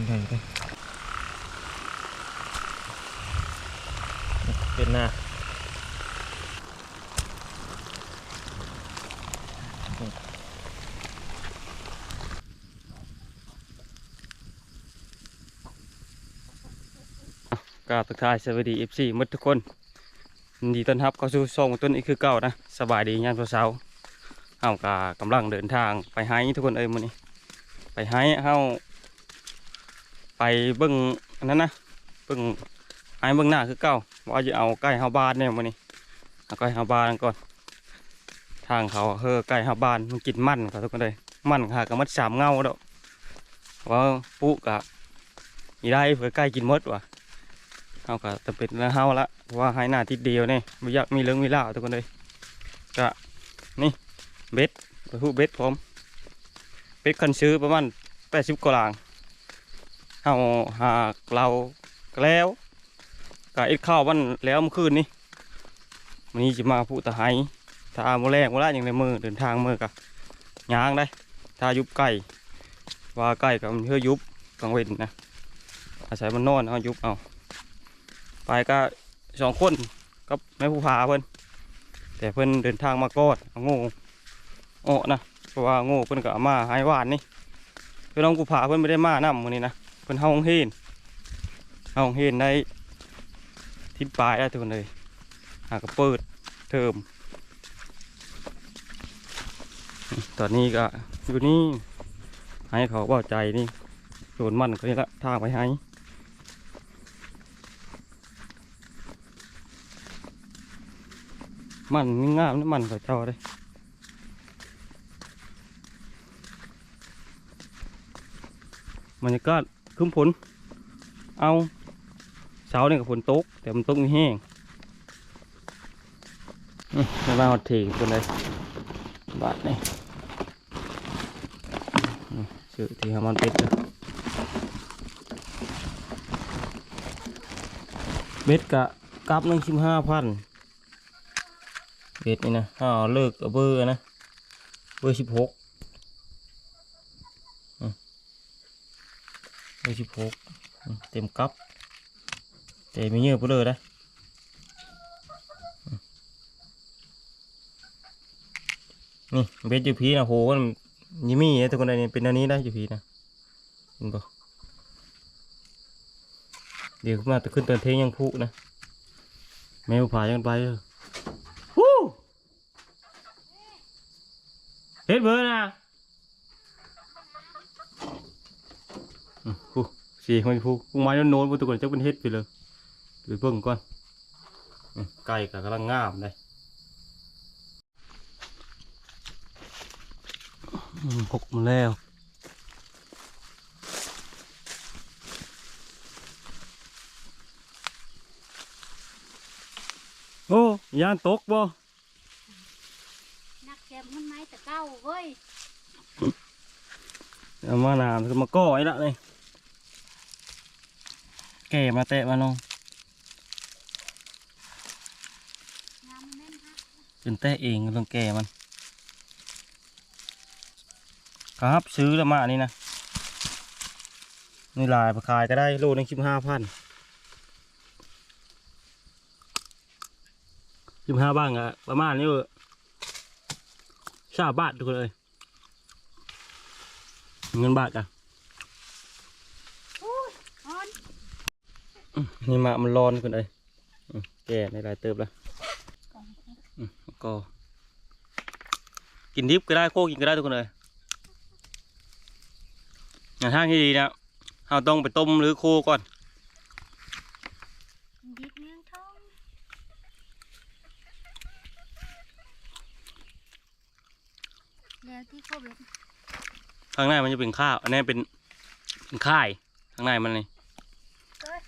งใหญ่เลยเป็นหน้ากราบทักทายสวัสดีเอฟซีมดทุกคนดีต้อนรับเข้าสู่ช่องต้นอีกคือเก่านะสบายดีงานเช้าเฮากากำลังเดินทางไปให้ทุกคนเอ้ยมื้อนี้ ไปให้เฮา ไปเบิ่งอันนั้นนะเบิ่งให้เบิ่งหน้าคือเก่าว่าจะเอาใกล้เฮาบ้านเนี่ยมื้อนี้เอาใกล้เฮาบ้านก่อน ทางเขาเฮอใกล้เฮาบ้านมันกินมันครับทุกคนเลยมันหากับมัดสามเงาดอกว่าปุ๊กะอีได้เผื่อใกล้กินมดว่ะเฮาก็จำเป็นแล้วเฮาละว่าให้หน้าทิศเดียวเนี่ยไม่อยากมีเรื่องมีเล่าทุกคนเลยก็นี่เบ็ดไปพูเบ็ดพร้อมเป็ดคันซื้อประมาณแปดสิบกว่าลาง เฮาหากเราแล้วกะเอ็ดข้าววันแล้วเมื่อคืนนี้วันนี้จะมาพูดตะไห้ถ้าโมแรกโมละอย่างในมือเดินทางมือกะยางได้ ถ้ายุบไก่ว่าไก่กับเพื่อยุบกลางเวนนะอาศัยมันนอนเอายุบเอาไปก็สองคนกับแม่ผู้พาเพิ่นแต่เพิ่นเดินทางมากอดเอาโง่โอ้นะเพราะว่าโง่เพิ่นก็เอามาหายวานนี่เพื่อนน้องกูผาเพิ่นไม่ได้มานำมือนี้นะ เพิ่นเฮาโรงเฮนเฮาโรงเฮนได้ทิศปลายแล้ทุกคนเลยหากเปิดเทอมตอนนี้ก็อยู่นี่ให้เขาเบาใจนี่โดนมันเขานี่ละทางไปให้มันงามนะมันเขาเจ้าเลยบรรยากาศครึ้มฝนเอาเช้าเนี่ยกับฝนตก แต่มันตกม่แห้งอืมไม่มาหอดถี่คนเลยบาทนี่อืมชื่อที่ฮามันเป็ดเลยเบ็ดกะกับหนึ่งสิบห้าพันเบ็ดนี่นะอ้าวเลิกเบอร์นะ เบอร์สิบหก เบอร์สิบหกเต็มกับแต่ไม่เยอะไปเลยนะนี่เบ็ดยูพีนะโหมันยิมี่นะทุกคนนี่เป็นอันนี้ได้ยูพีนะเห็นปะเดี๋ยวมาตะขึ้นตอนเทงยังพุนะแมวผายังไปเลยฮู้เฮ็ดเบอร์นะ อืม ผู้สี่คนผู้กุ้งไม้โน้นๆผู้ตุกคนจะเป็นเฮ็ดไปเลยไปเบิ่งก่อนอืมไก่ก็กำลังงามเลยอืมหกมาแล้วโอ้ยานตกบ่นักแกมมันไม้แต่เก้าเว้ยเอามาหนามก็มาก้อยละเลย แก่มาเตะมาลงงามมันแน่นฮะจนเตะเองต้องแก่มัน ครับซื้อล้วมาอันนี้นะนี่ลายราคายก็ได้โลนึงสิบห้าพันสิบห้าบ้างอะประมาณนี้ชาบาททุกคนเลยเงินบาทอะ โอ้ยออน นี่มามันร้อนคนเลยอืมแก่ในหลายเติบแล้วกล่องอืมแล้วก็กินดิบก็ได้โคกินก็ได้ทุกคนเลยอย่างทางที่ดีนะเราต้องไปต้มหรือโคก่อนดิบเมืองทองแล้วที่เขาเบ็ดข้างในมันจะเป็นข้าวอันนี้เป็นเป็นข่ายข้างในมันนี่เอ้ย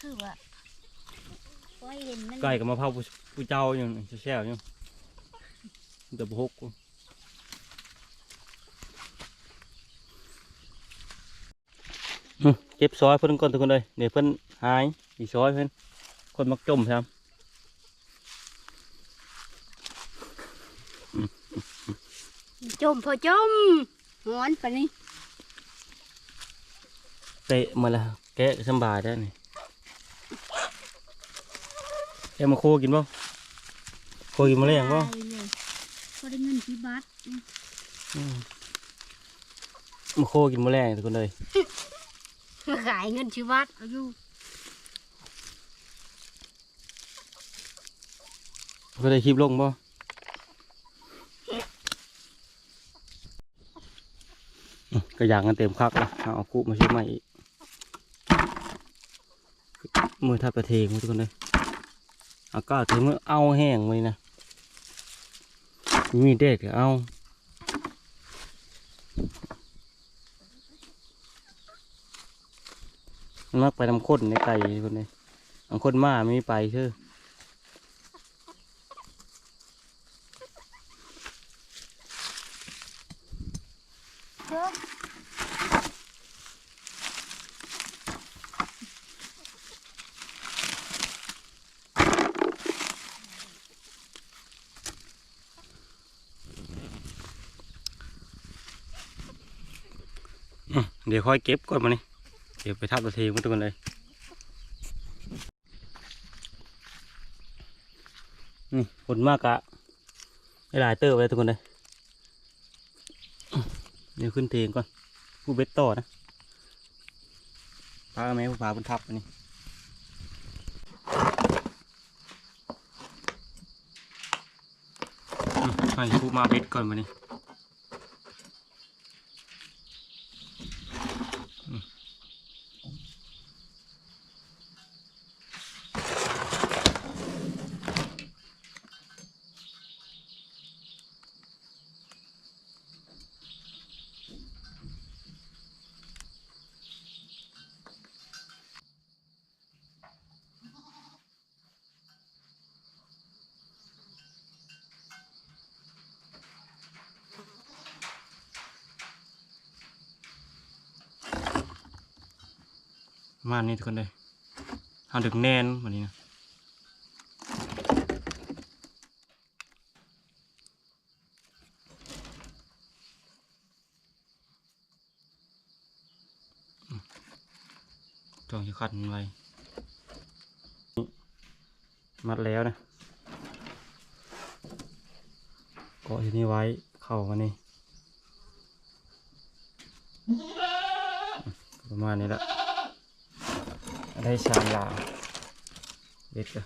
คือว่าพอเห็นมัน ไก่กับมะพร้าวผู้ผู้เจ้าอยู่แช่ๆอยู่เดือบหกอืมเก็บซอยเพิ่นก่อนทุกคนเลยเดี๋ยวเพิ่นหายอีซอยเพิ่นคนมักจมครับจมพอจมหอนปะนี่เตะมาแล้วแกะสำบายได้นี่ แกะมาโคกินบ่โคกินมาแรงบ่ตายเลยพอได้เงินที่บัตรอืมมาโคกินมาแรงทุกคนเลยขายเงินที่บัตรเอาอยู่ก็ได้คลิปลงบ่อืมก็อยากกันเต็มคักละเอาคู่มาซื้อใหม่อีกมือทับกระเทงมาทุกคนเลย อากาศถึงมือเอาแห้งเลยนะ มีเด็ดก็เอามันมักไปทำข้นในไก่คนนี้ทำข้นมาไม่มีไปเชื่อ เดี๋ยวค่อยเก็บก่อนมานี่เดี๋ยวไปทับตัวเทมันตัวกันเลยนี่ผลมากอะหลายเตอร์ไปทุกคนเลยเดี๋ยวขึ้นเทงก่อนผู้เบ็ดต่อนะพาแม่ผู้พาบนทับอันนี้อืมให้ผู้มาเบ็ดก่อนมานี่ ประมาณนี้ทุกคนเลยทำดึงแน่นวันนี้นะจองจะขัดมันไว้มัดแล้วนะเกาะที่นี่ไว้เข้ามานี่มประมาณนี้แหละ ได้ชามลาเด็ดกัน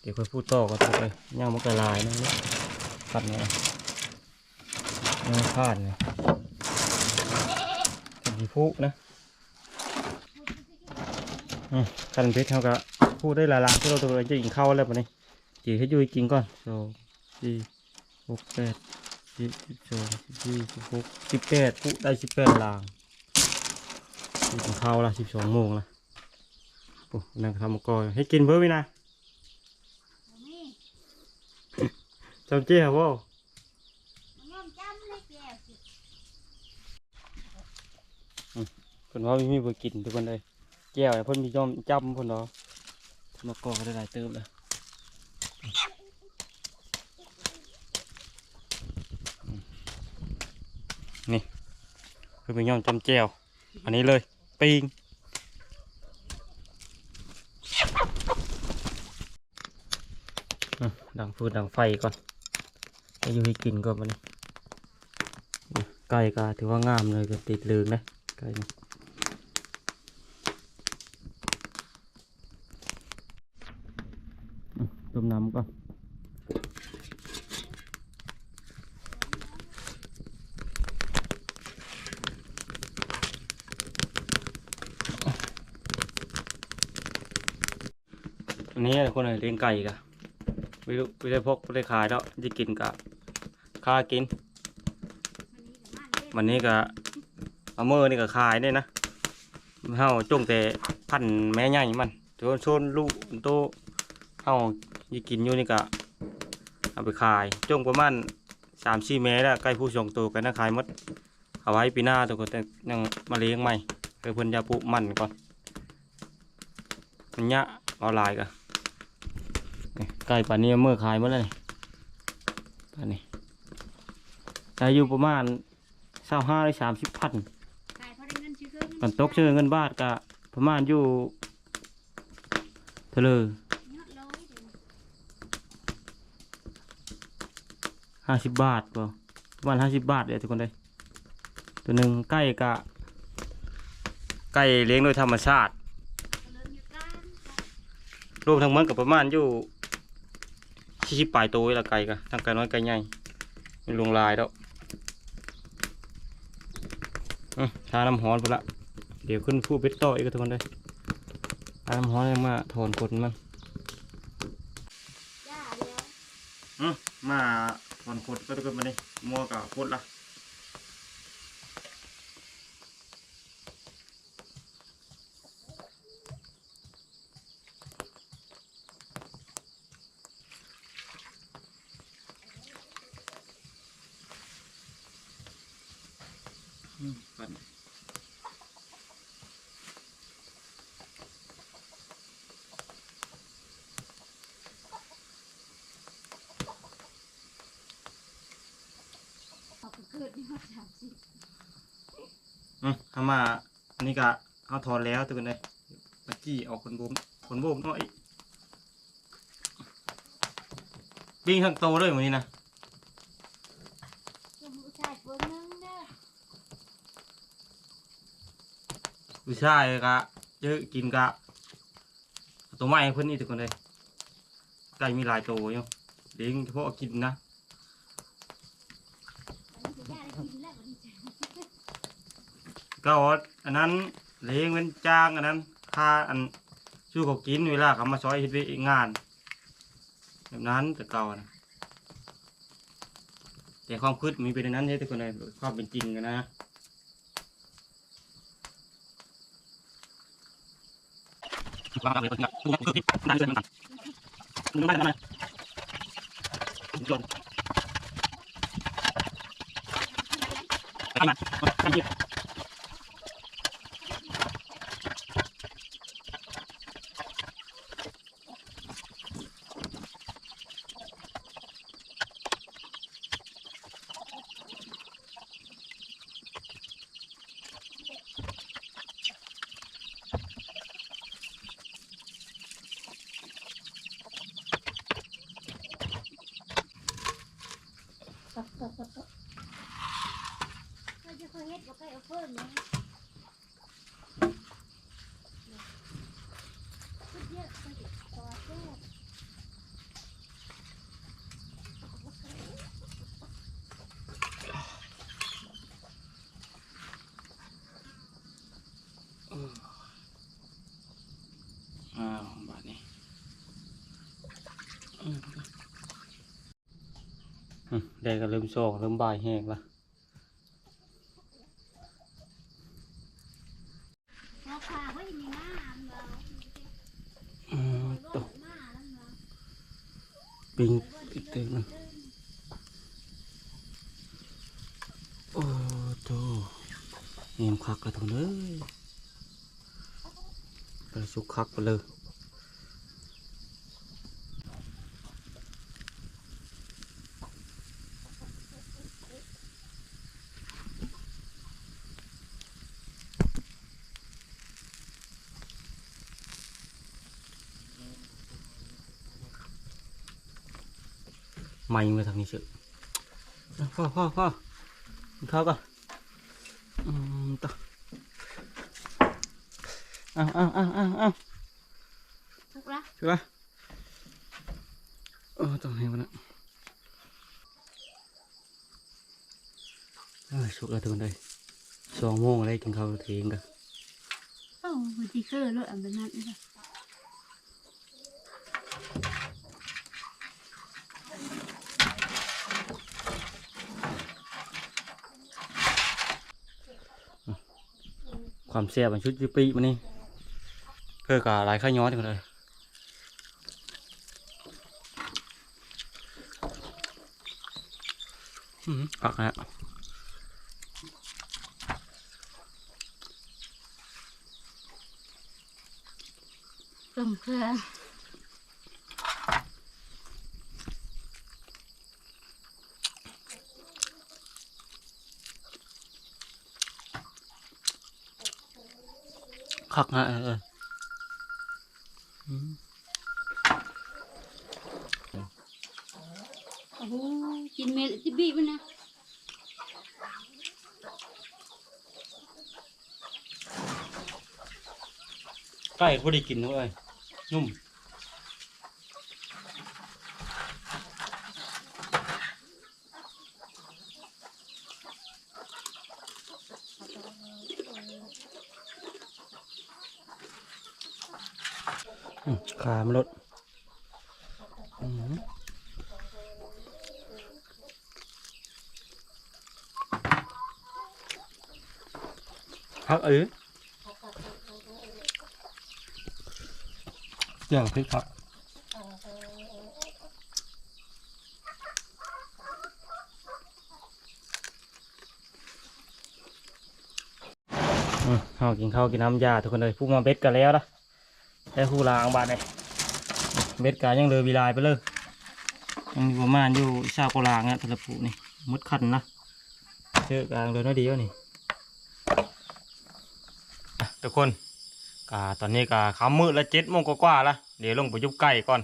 เดี๋ยวค่อยพูดต่อกันทุกเลยย่างมันกระลายนะนี่ยขัดเนี่ยยังขาดเลยขัดีพูนะอขันเพชรเขาก็พูดได้หลายๆที่เราตัวจะกินข้าวแล้วปะนี่จีให้ยุยกินก่อนสองสี่หกแปดสิบสิบสองสิบสี่สิบหกสิบแปดพูดได้สิบแปดลางกินข้าวละสิบสองโมงละ โอ้นั่งทำมะกอยให้กินเพิ่มไหมนะนี่จำเจี๊ยบว่ามันย่อมจำเลยแก้วสิคนว่าไม่มีบ่กินทุกคนเลยแก้วเนี่ยเพิ่นมียอมจำเพิ่นเนาะทำมะกอยก็ได้หลายเติมเลยอืมนี่เพิ่นมียอมจำแก้วอันนี้เลยปิงอืม ดังฟืนดังไฟก่อนให้อยู่ให้กินก่อนมันนี่ไก่ก็ถือว่างามเลยก็ติดเลืองนะไก่นี่ต้มน้ำก่อนอันนี้คนไหนเลี้ยงไก่กะ ไม่รู้ไม่ได้พกไม่ได้ขายแล้วจะกินกะค่ากิน วันนี้ก็เอามือนี่ก็ขายได้นะเฮาจงแต่พันธุ์แม่ใหญ่มันโซนโซนลูกโตเฮายี่กินอยู่นี่ก็เอาไปขายจงประมาณสามสี่แม่แล้วใกล้ผู้ส่งตัวกันนะขายหมดเอาไว้ปีหน้าตัวก็แต่ยังมาเลี้ยงใหม่เพื่อเพิ่นอยาปลูกมันก่อนมันยะเอาลายกันนี่ ไก่ป่านนี้เมื่อขายหมาแล้วนี่ป่านนี้อายุประมาณเศร้าห้าหรือสามสิบพันขายพอได้เงินซื้อเครื่องกันตกเชื่อเงินบาทกะประมาณอยู่เท่าเลยยอดร้อยเดี๋ยวห้าสิบบาทป่ประมาณห้าสิบบาทเดี๋ยวทุกคนเลยตัวหนึ่งไก่กะไก่เลี้ยงโดยธรรมชาติเอาเริ่มอยู่กลางรวมทั้งหมดกับประมาณอยู่ สี่สิบปลายตัวนี่ละไก่กะทั้งไก่น้อยไก่ใหญ่ไม่ลวงลายแล้วอืมทาน้ำฮ้อนพุ่นละเดี๋ยวขึ้นผู้เบ็ดต่ออีกทุกคนเลยทาน้ำฮ้อนยังมาถอนขนมันย่าเดียวอืมมาถอนขนก็ทุกคนมาดิมัวกับขดละ อืมปัดเอาไปเกิดนี่มาสามสิบอืมทำมาอันนี้ก็เอาถอนแล้วทุกคนเลยตะกี้เอาคนบุมคนบุมน่อยปิ้งทั้งโตเลยวันนี้นะ ก็มือชายเฟิร์นึงเด้อ ผู้ชายกะเยอะกินกะ ตัวไม้ให้เพื่อนนี่ทุกคนเลยไก่มีหลายตัวอยู่เลี้ยงเฉพาะกินนะกะอาอันนั้นเลี้ยงเป็นจ้างอันนั้นค่าอันชู้เขากินเวลาเขามาซอยเฮ็ดเวยกงาน แบบนั้นแต่เก่านะแต่ความคิดมีเป็นนั้นใช่ทุกคนเลยความเป็นจริงกันนะ วางเลยนะตุ้งคือที่นั่นเลยมันตุ้งไม่ได้ไม่ยนไปมาไปยิบเฮ้ยจะเคยเฮ็ดบ่เคยเอาเฟิร์นนะพูดเยอะไปดิตัวแซ่บ อ้าวบาทนี้ แดงก็เริ่มโซกเริ่มบ่ายแห้งละตกปิงอีกเต็มนึงโอ้โตเนียมคักกระทุนเลยกระสุกคักไปเลย ไม่มาทางนี้เฉยพ่อพ่อพ่อกินข้าวก่อนอืมต่ออ้าวอ้าวอ้าวอ้าวอ้าวถูกละใช่ปะโอ้ต้องให้มันนะเอ้ยสุกแล้วทุกคนเลยสองโมงอะไรกินข้าวเที่ยงกันโอ้มันจีเคอร์เลยอันเป็นนั้นเลย ความเสียบันชุดยุปีมันนี่เพื่อกัลายข้าย้อนกันเลยอักฮะต้มเพื่อน คักฮะเออเอออืมโอ้โหกินเมลจิบีมันนะใกล้พอดีกินเลยนุ่ม ขามนลดฮักเอออย่างพริกครับอืมเอากินข้าวกินน้ำยาทุกคนเลยผู้มาเบ็ดกันแล้วนะ แต่ผู้ลางบาดเลยเบ็ดกายังเลยวีลายไปเลยยังมีประมาณอยู่ชาวโกลางเนี่ยทะเลผูนี่มดขันนะเจอกลางเลยน้อยดีวะนี่ทุกคนกาตอนนี้กาคำมืดแล้วเจ็ดโมงกว่าๆละเดี๋ยวลงไปยุบไก่ก่อน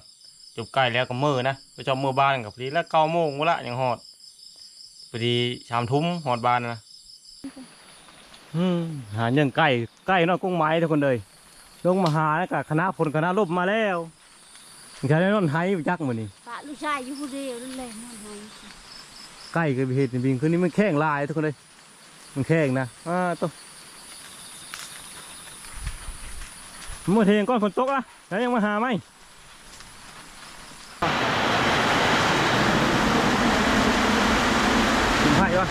ยุบไก่แล้วก็มือนะไปจอมมือบ้านกับพอดีแล้วเก้าโมงวะละยังหอดพอดีชามทุ่มหอดบ้านนะอืมหาเรื่องไก่ไก่นอกกุ้งไม้ทุกคนเลย ลงมาหาแล้วกับคณะพลคณะลบมาแล้วแค่นั้นอนไห้ยักษ์มันนี่ปะลูกชายอยู่คนเดียวนั่นแหละมันไงใกล้กับเหตุบิงคืนนี้มันแข้งลายทุกคนเลยมันแข้งนะอ่าตัวเมื่อเทงก้อนฝนตกอะแล้วยังมาหาไหมกินไผ่ปะ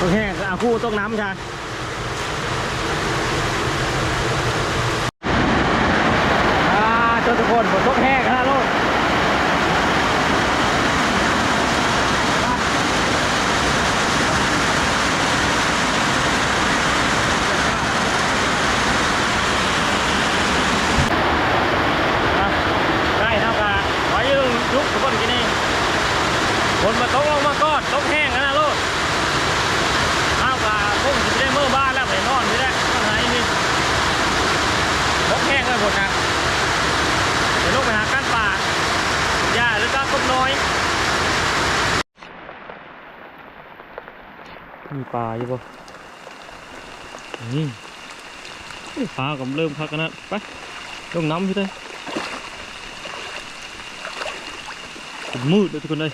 ต้องแห้งอาคู่ต้มน้ำใช่ อ่าเจ้า ทุกคนฝนตกแห้งนะลูกได้ท่ากับไว้ยืงยุกทุกคนกินนี่ฝนมาตกลงมาก้อนตกแห้งนะลูกเท่ากับพุ่งจะได้เมื่อบ้านแล้วไปนอนไม่ได้ข้างในนี่ตกแห้งเลยหมดนะ เดี๋ยวลงไปหาก้านป่าหญ้าหรือก้านก บน้อยมีปลาอยู่ปะนี่ปลากับเริ่มพักกันนะไปลงน้ำพี่เต้เป็นมืดเลยทุกคนเลย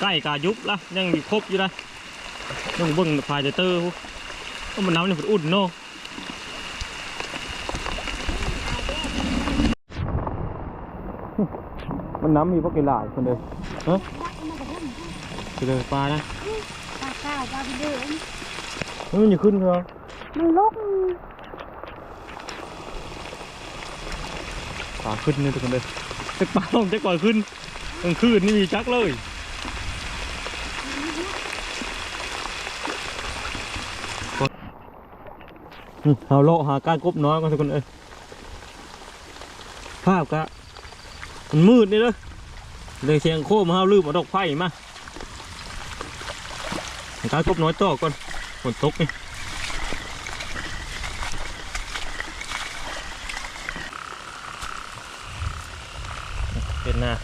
ใกล้กายุบละยังมีครบอยู่นะต้องเบิ่งพายเตอร์พวกมันน้ำเนี่ยมันอุ่นเนาะ มันน้ำมีพวกกี่หลายคนเลยเฮ้ยไปเลยปลานะปลาข้าวปลาไปเดินเฮ้ยมันอย่าขึ้นเถอะมันลกปลาขึ้นนี่ทุกคนเลยจะปลาลงจะก่อนขึ้นกลางคืนนี่มีจักเลยนี่เอาโลหาก้านกบน้อยก่อนทุกคนเอ้ยภาพกะ มันมืดนี่เลยเลยเสียงโค้มาเฮาลืมเอาดอกไฟมากานกบน้อยต่อก่อนฝนตกนี่เป็นนะ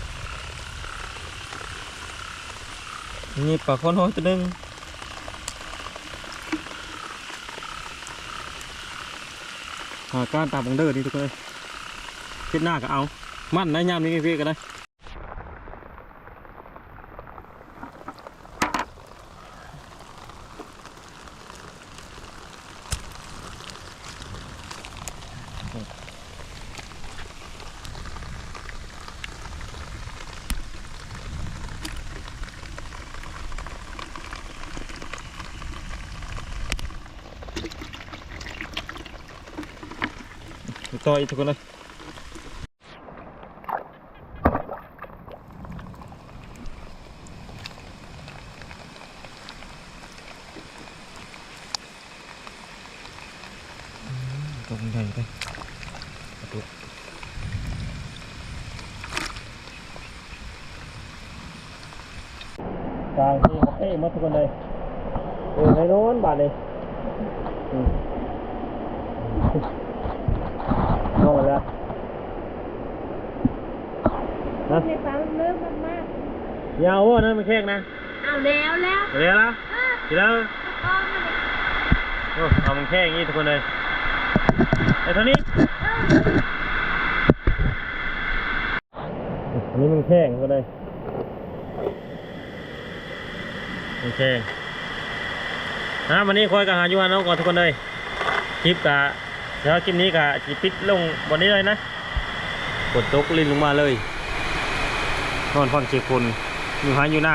นี่ปลาข้อนห้อยตัวหนึงหาการตามบังเดอร์ดีทุกคนเลยเช็ดหน้าก็เอา มั่นนะยามนี้เพี่ก็ได้ต่ออีกทุกคนเลยตรงไหน ไปประตูกลางที่มาเอ้มาทุกคนเลยเออในโน้นบาทเลยอืม นอนแล้วนะในฟ้ามันเริ่มมากยาวว่านั่นมันแข้งนะๆเอาแล้วแล้วเดี๋ยวละเออทีแล้วเอามาเลยโอ้เอามันแค่อย่างนี้ทุกคนเลยไอ้เท่านี้อันนี้มันแข้งทุกคนเลยมันแข้งนะวันนี้คอยกับหาอยู่หาน้องก่อนทุกคนเลยคลิปกะ เดี๋ยวคลิปนี้กะจิปิดลงวันนี้เลยนะกดตกลินลงมาเลยนอนฟังเชียร์คนอยู่หาอยู่หน้า